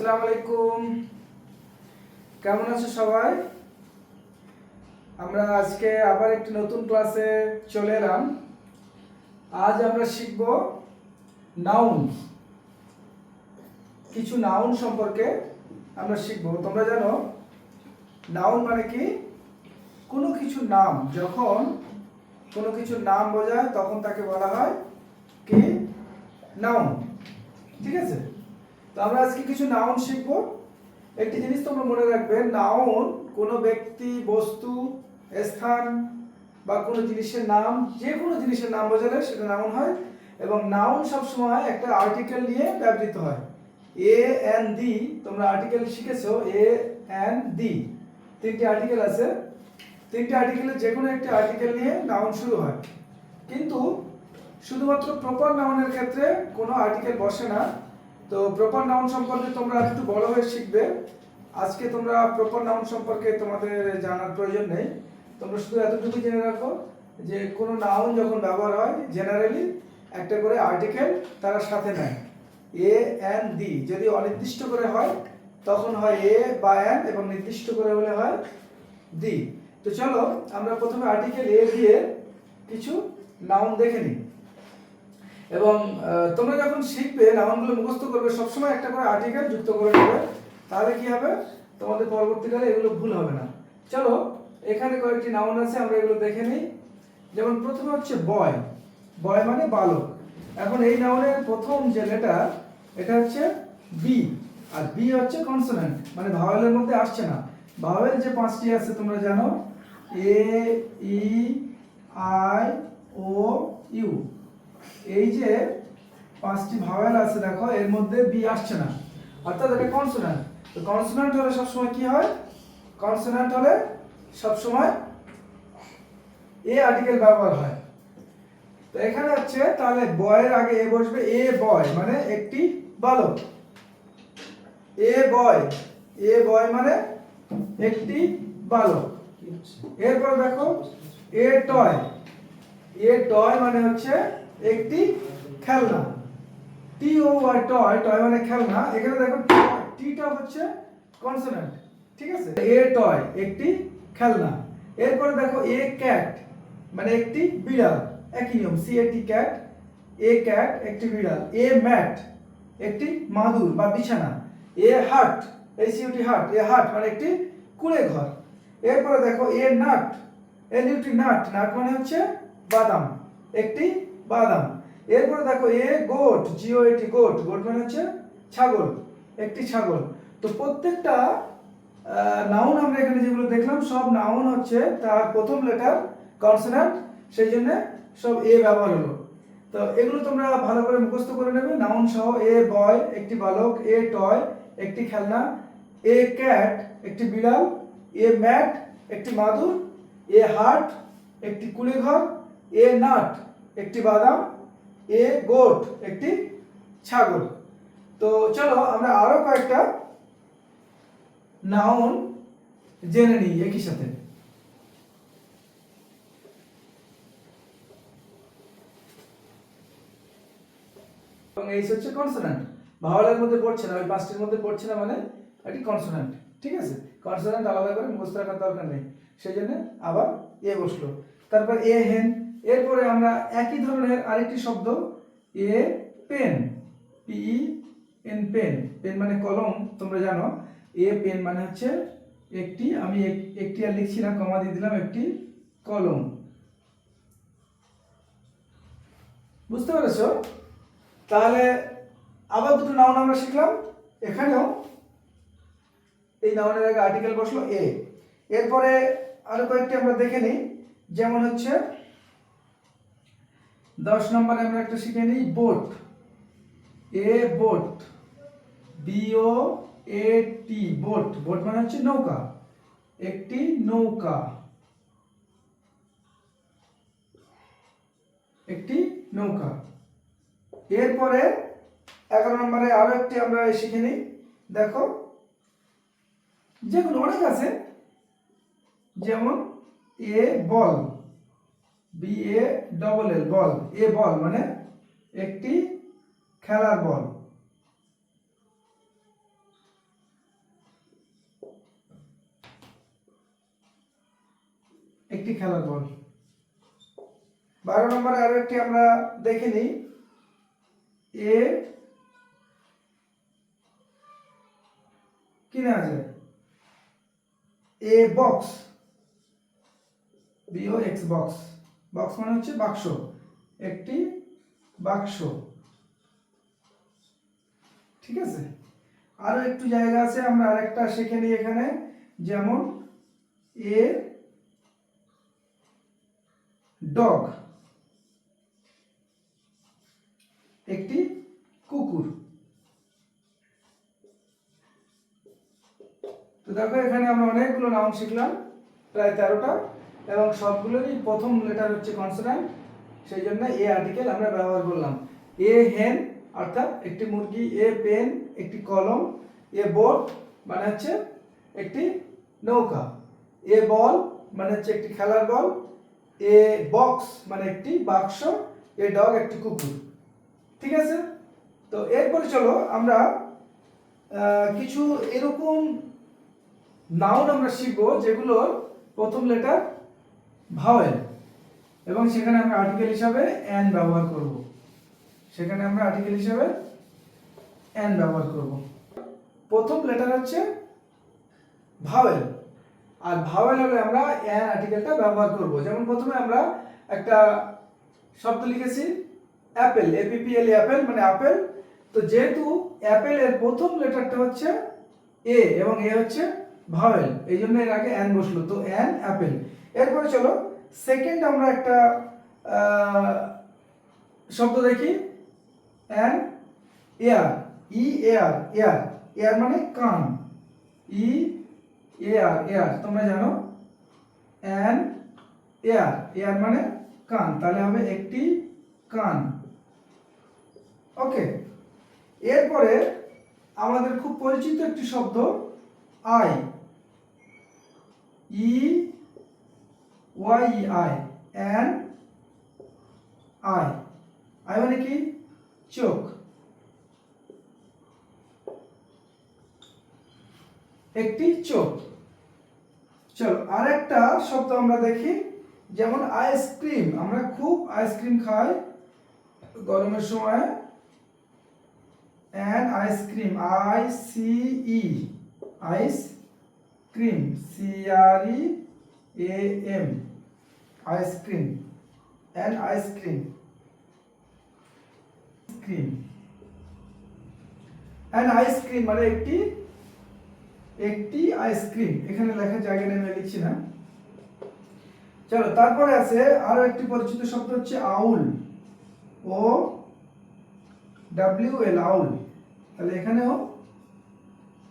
আসসালামু আলাইকুম। কেমন আছো সবাই? আমরা আজকে আবার একটি নতুন ক্লাসে চলে এলাম। আজ আমরা শিখব নাউন কিছু নাউন সম্পর্কে আমরা শিখব। তোমরা জানো নাউন মানে কি? কোনো কিছু নাম। যখন কোনো কিছুর নাম বোঝায়, তখন তাকে বলা হয় কি? নাউন ঠিক আছে? আমরা আজকে কিছু নাউন শিখব। একটি জিনিস তোমরা মনে রাখবে নাউন কোনো ব্যক্তি, বস্তু, স্থান বা কোনো জিনিসের নাম, যে কোনো জিনিসের নাম বোঝালে সেটা নাউন হয় এবং নাউন সবসময় একটা আর্টিকেল নিয়ে ব্যবহৃত হয়। এ এন দি তোমরা আর্টিকেল শিখেছো এ এন দি তিনটি আর্টিকেল আছে। তিনটি আর্টিকেলের যে কোনো একটি আর্টিকেল নিয়ে নাউন শুরু হয়। কিন্তু শুধুমাত্র প্রপার নাউনের ক্ষেত্রে কোনো আর্টিকেল বসে না। তো প্রপার নাউন সম্পর্কে তোমরা একটু বড় হয়ে শিখবে। আজকে তোমরা প্রপার নাউন সম্পর্কে তোমাদের জানার প্রয়োজন নেই। তোমরা শুধু এতটুকু জেনে রাখো যে কোনো নাউন যখন ব্যবহার হয় জেনারেলি একটা করে আর্টিকেল তারা সাথে নেয়। এ এন দি যদি অনির্দিষ্ট করে হয়, তখন হয় এ বা এন এবং নির্দিষ্ট করে হলে হয় দি তো চলো আমরা প্রথমে আর্টিকেল এ দিয়ে কিছু নাউন দেখে নিই। এবং তোমরা যখন শিখবে নাউনগুলো মুখস্থ করবে, সবসময় একটা করে আর্টিকেল যুক্ত করে নেবে, তাহলে কি হবে? তোমাদের পরবর্তীকালে এগুলো ভুল হবে না। চলো, এখানে কয়েকটি নাউন আছে, আমরা এগুলো দেখে নিই। যেমন, প্রথমে হচ্ছে বয় বয় মানে বালক। এখন এই নাউনের প্রথম যে লেটার এটা হচ্ছে বি আর বি হচ্ছে কনসোনেন্ট মানে ভাওয়েলের মধ্যে আসছে না। ভাওয়েল যে পাঁচটি আছে, তোমরা জানো? এ ই আই ও ইউ এই যে পাঁচটি ভাওয়েল আছে, দেখো, এর মধ্যে বি আসছে না। অর্থাৎ এটা কনসোন্যান্ট তো কনসোন্যান্ট হলে সবসময় কি হয়? কনসোন্যান্ট হলে সবসময় এ আর্টিকেল ব্যবহার হয়। তো এখানে হচ্ছে, তাহলে বয়ের আগে এ বসবে, এ বয় মানে একটি বালক। এ বয় এ বয় মানে একটি বালক। এরপর দেখো, এ টয় এ টয় মানে হচ্ছে একটি খেলনা। T O Y toy toy মানে খেলনা। এখানে দেখো টিটা হচ্ছে কনসোনেন্ট ঠিক আছে? এ টয় একটি খেলনা। এরপরে দেখো এ ক্যাট মানে একটি বিড়াল, একই নিয়ম। C A T cat a cat একটি বিড়াল। এ ম্যাট একটি মাদুর বা বিছানা। এ হাট এই সিউটি হাট এ হাট মানে একটি কুড়ে ঘর। এরপরে দেখো a nut N U T nut nut মানে হচ্ছে বাদাম, একটি বাদাম। এরপরে দেখো এ গোট জিও এটি গোট। গোট মানে হচ্ছে ছাগল, একটি ছাগল। তো প্রত্যেকটা নাউন আমরা এখানে যেগুলো দেখলাম, সব নাউন হচ্ছে তার প্রথম লেটার কনসোনান্ট সেই জন্য সব এ ব্যবহার হলো। তো এগুলো তোমরা ভালো করে মুখস্থ করে নেবে। নাউন সহ এ বয়, একটি বালক, এ টয়, একটি খেলনা, এ ক্যাট একটি বিড়াল, এ ম্যাট, একটি মাদুর, এ হাট একটি কুড়িঘর এ নাট। একটি বাদাম, এ গোট, একটি ছাগল। তো চলো আমরা আরও কয়েকটা নাউন জেনে নিই একই সাথে। এবং এই হচ্ছে কনসোনান্ট ভাওয়ালের মধ্যে পড়ছে না, ওই পাঁচটির মধ্যে পড়ছে না মানে এটি কনসোনান্ট ঠিক আছে? কনসোনান্ট আলাদা করে মুখস্থ রাখার দরকার নেই। সেই জন্য আবার এ বসল। তারপর এ হেন এরপরে আমরা একই ধরনের আরেকটি শব্দ, a pen P E N pen. Pen মানে কলম, তোমরা জানো। এ পেন মানে হচ্ছে একটি, আমি এক- একটি আর লিখছি না, কমা দিয়ে দিলাম, একটি কলম। বুঝতে পেরেছ? তাহলে আবার দুটো নাউন আমরা শিখলাম, এখানেও এই নাউনের আগে আর্টিকেল বসল, এ। এরপরে আরও কয়েকটি আমরা দেখে নিই, যেমন হচ্ছে দশ নম্বরে আমরা একটা শিখে নিই boat a boat B O A T boat boat মানে হচ্ছে নৌকা। একটি নৌকা। একটি নৌকা। এরপরে এগারো নম্বরে আরও একটি আমরা শিখে নিই। দেখো, যেগুলো অনেক আছে, যেমন এ বল বি এ ডবল এল বল এ বল মানে একটি খেলার বল একটি খেলার বল বারো নম্বরে আরও একটি আমরা দেখে নিই। এ কিনে আছে a box B O X box box মানে হচ্ছে বাক্স। একটি বাক্স। ঠিক আছে? আরও একটু জায়গা আছে, আমরা আরেকটা শিখে নিই এখানে। যেমন এ ডগ। একটি কুকুর। তো দেখো, এখানে আমরা অনেকগুলো নাম শিখলাম, প্রায় তেরোটা। এবং সবগুলোরই প্রথম লেটার হচ্ছে কনসোনান্ট সেই জন্য এ আর্টিকেল আমরা ব্যবহার করলাম। এ হেন অর্থাৎ একটি মুরগি এ পেন একটি কলম এ বোট মানে হচ্ছে একটি নৌকা। এ বল মানে হচ্ছে একটি খেলার বল এ বক্স মানে একটি বাক্স। এ ডগ একটি কুকুর। ঠিক আছে? তো এরপরে চলো আমরা কিছু এরকম নাউন আমরা শিখব যেগুলোর প্রথম লেটার ভাওয়েল। এবং সেখানে আমরা আর্টিকেল হিসাবে অ্যান ব্যবহার করব। সেখানে আমরা আর্টিকেল হিসাবে অ্যান ব্যবহার করব। প্রথম লেটার হচ্ছে ভাওয়েল। আর ভাওয়েল হলে আমরা অ্যান আর্টিকেলটা ব্যবহার করব। যেমন প্রথমে আমরা একটা শব্দ লিখেছি অ্যাপেল এপিপিএল অ্যাপেল মানে আপেল তো যেহেতু অ্যাপেল এর প্রথম লেটারটা হচ্ছে এ এবং এ হচ্ছে ভাওয়েল, এই জন্য এর আগে অ্যান বসল। তো অ্যান অ্যাপেল এরপরে চলো সেকেন্ড আমরা একটা শব্দ দেখি। An ear E ear ear ear মানে কান। ই এয়ার এয়ার তোমরা জানো? অ্যান এয়ার এয়ার মানে কান, তাহলে হবে একটি কান। ওকে এরপরে আমাদের খুব পরিচিত একটি শব্দ eye E Y eye an eye eye মানে কি? চোখ। একটি চোখ। চলো, আরেকটা শব্দ আমরা দেখি, যেমন আইসক্রিম আমরা খুব আইসক্রিম খাই গরমের সময়। An ice cream I C E ice cream C R E A M ice cream an ice cream cream an ice cream মানে একটি একটি আইসক্রিম এখানে লেখার জায়গা নেই, আমি লিখছি না। চলো, তারপরে আছে আরও একটি পরিচিত শব্দ হচ্ছে আউল। ও, ডাব্লিউ এল, আউল। তাহলে এখানেও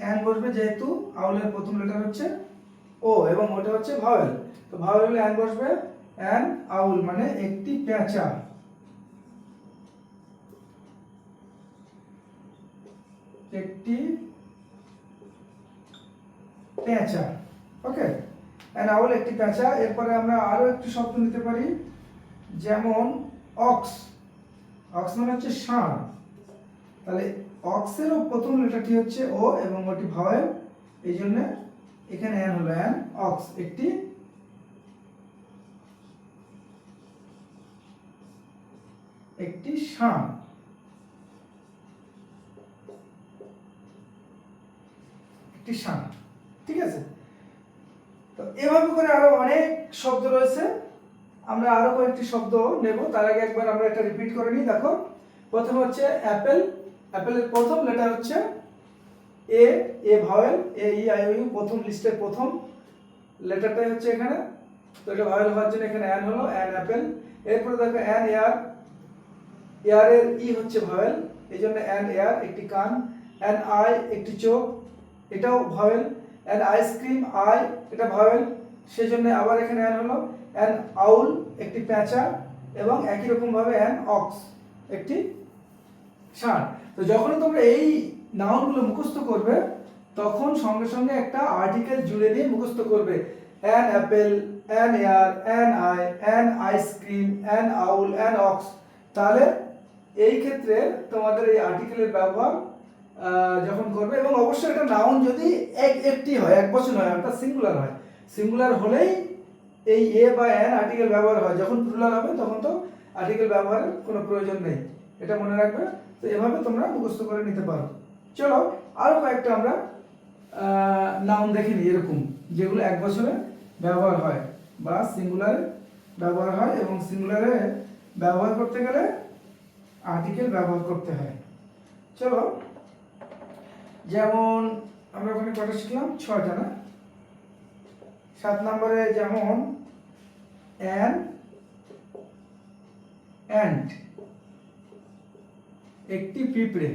অ্যান বসবে যেহেতু আউলের প্রথম লেটার হচ্ছে ও এবং ওটা হচ্ছে ভাওয়েল। তো ভাওয়েলে অ্যান বসবে অ্যান আউল মানে একটি পেঁচা। একটি পেঁচা ওকে অ্যান আউল একটি পেঁচা, এরপরে আমরা আরও একটি শব্দ নিতে পারি, যেমন অক্স অক্স মানে হচ্ছে ষাঁড়। তাহলে অক্সেরও প্রথম লেটারটি হচ্ছে ও এবং ওটি ভাওয়েল এই জন্য এখানে অ্যান হলো অ্যান অক্স একটি একটি ষাঁড় একটি ষাঁড় ঠিক আছে? তো এভাবে করে আরও অনেক শব্দ রয়েছে। আমরা আরও কয়েকটি শব্দ নেব। তার আগে একবার আমরা এটা রিপিট করে নিই, দেখো। প্রথম হচ্ছে অ্যাপেল। অ্যাপেলের প্রথম লেটার হচ্ছে A A vowel, A, E, I U, প্রথম লিস্টের প্রথম লেটারটাই হচ্ছে এখানে। তো এটা ভাওয়েল হওয়ার জন্য এখানে অ্যান হলো, অ্যান অ্যাপেল। এরপরে দেখো অ্যান এয়ার এয়ারের ই হচ্ছে ভয়েল এই জন্য অ্যান এয়ার একটি কান অ্যান আই একটি চোখ, এটাও vowel an ice cream I এটা ভয়েল সেই জন্য আবার এখানে অ্যান হলো অ্যান আউল একটি প্যাঁচা এবং একই রকমভাবে অ্যান অক্স একটি ষাঁড়। তো যখনই তোমরা এই নাউনগুলো মুখস্থ করবে, তখন সঙ্গে সঙ্গে একটা আর্টিকেল জুড়ে দিয়ে মুখস্থ করবে। An apple an ear an eye an ice cream an owl an ox তাহলে এই ক্ষেত্রে তোমাদের এই আর্টিকেলের ব্যবহার যখন করবে এবং অবশ্যই একটা নাউন যদি এক, একটি হয়, এক বছর হয়, অর্থাৎ সিঙ্গুলার হয়। সিঙ্গুলার হলেই এই এ বা এন আর্টিকেল ব্যবহার হয়। যখন প্লুরাল হবে, তখন তো আর্টিকেল ব্যবহারের কোনো প্রয়োজন নেই। এটা মনে রাখবে। তো এভাবে তোমরা মুখস্থ করে নিতে পারো। চলো আরও কয়েকটা আমরা নাউন দেখে নিই এরকম, যেগুলো এক বছরে ব্যবহার হয় বা সিঙ্গুলারে ব্যবহার হয় এবং সিঙ্গুলারে ব্যবহার করতে গেলে আর্টিকেল ব্যবহার করতে হয়। চলো, যেমন আমরা ওখানে কটা শিখলাম? ছয়টা না? সাত নম্বরে যেমন অ্যান অ্যান্ড একটি পিঁপড়ে।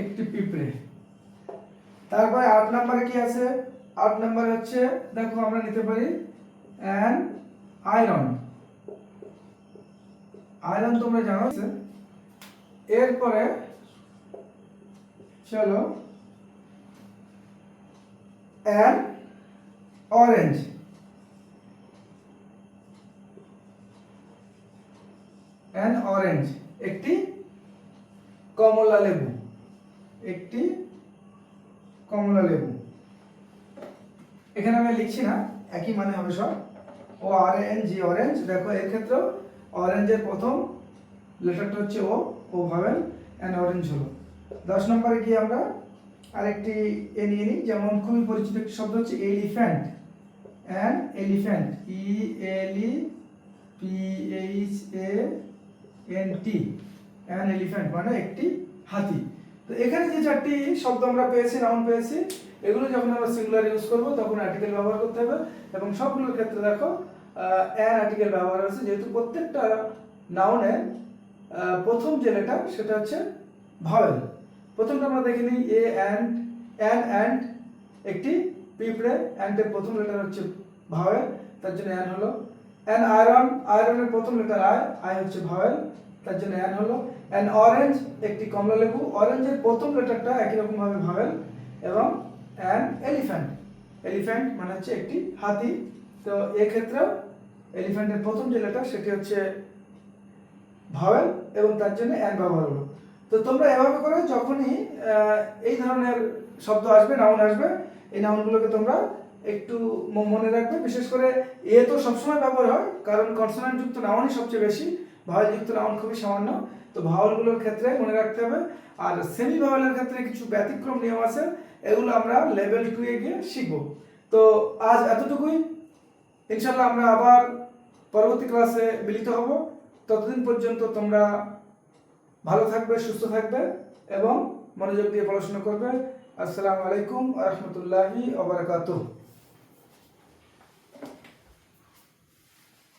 একটি পিঁপড়ে। তারপরে আট নম্বরে কি আছে? আট নম্বরে হচ্ছে, দেখো আমরা নিতে পারি অ্যান আয়রন আয়রন তোমরা জানো এরপরে, চলো অ্যান অরেঞ্জ অ্যান অরেঞ্জ একটি কমলা লেবু, একটি কমলা লেবু। এখানে আমি লিখছি না, একই মানে হবে সব। ও আর এন জি অরেঞ্জ দেখো, এর ক্ষেত্রেও অরেঞ্জের প্রথম লেটারটা হচ্ছে ও ও ভাবেন অ্যান্ড অরেঞ্জ হলো। দশ নম্বরে গিয়ে আমরা আরেকটি এ নিয়ে নিই, যেমন খুবই পরিচিত একটি শব্দ হচ্ছে elephant an elephant E L P H A N T an elephant মানে একটি হাতি। তো এখানে যে চারটি শব্দ আমরা পেয়েছি নাউন পেয়েছি, এগুলো যখন আমরা সিঙ্গুলার ইউজ করব, তখন আর্টিকেল ব্যবহার করতে হবে। এবং সবগুলোর ক্ষেত্রে দেখো অ্যান আর্টিকেল ব্যবহার হচ্ছে যেহেতু প্রত্যেকটা নাউনে প্রথম যে লেটার সেটা হচ্ছে ভাওয়েল প্রথমটা আমরা দেখে নিই এ অ্যান্ড অ্যান অ্যান্ড একটি পিঁপড়ে অ্যান্ডের প্রথম লেটার হচ্ছে ভাওয়েল তার জন্য অ্যান হলো অ্যান আয়রন আয়রনের প্রথম লেটার আয় আয় হচ্ছে ভাওয়েল তার জন্য অ্যান হলো। অ্যান অরেঞ্জ একটি কমলা লেবু অরেঞ্জের প্রথম লেটারটা একই রকম ভাবে ভাওয়েল এবং অ্যান এলিফ্যান্ট এলিফ্যান্ট মানে হচ্ছে একটি হাতি। তো এক্ষেত্রেও এলিফ্যান্টের প্রথম যে লেটার, সেটি হচ্ছে ভাওয়েল এবং তার জন্য অ্যান ব্যবহার হলো। তো তোমরা এভাবে করে যখনই এই ধরনের শব্দ আসবে নাউন আসবে, এই নাউনগুলোকে তোমরা একটু মনে রাখবে। বিশেষ করে এ তো সবসময় ব্যবহার হয়, কারণ কনসোনান্ট যুক্ত নাউনই সবচেয়ে বেশি। ভাওয়াল যুক্ত নাউন খুবই সামান্য। তো ভাওয়ালগুলোর ক্ষেত্রে মনে রাখতে হবে, আর সেমি ভাওয়ালের ক্ষেত্রে কিছু ব্যতিক্রম নিয়ম আছে, এগুলো আমরা লেভেল টু এ গিয়ে শিখব। তো আজ এতটুকুই। ইনশাল্লাহ আমরা আবার পরবর্তী ক্লাসে মিলিত হব। ততদিন পর্যন্ত তোমরা ভালো থাকবে, সুস্থ থাকবে এবং মনোযোগ দিয়ে পড়াশোনা করবে। আসসালামু আলাইকুম রহমতুল্লাহি ওবরাকাতুহ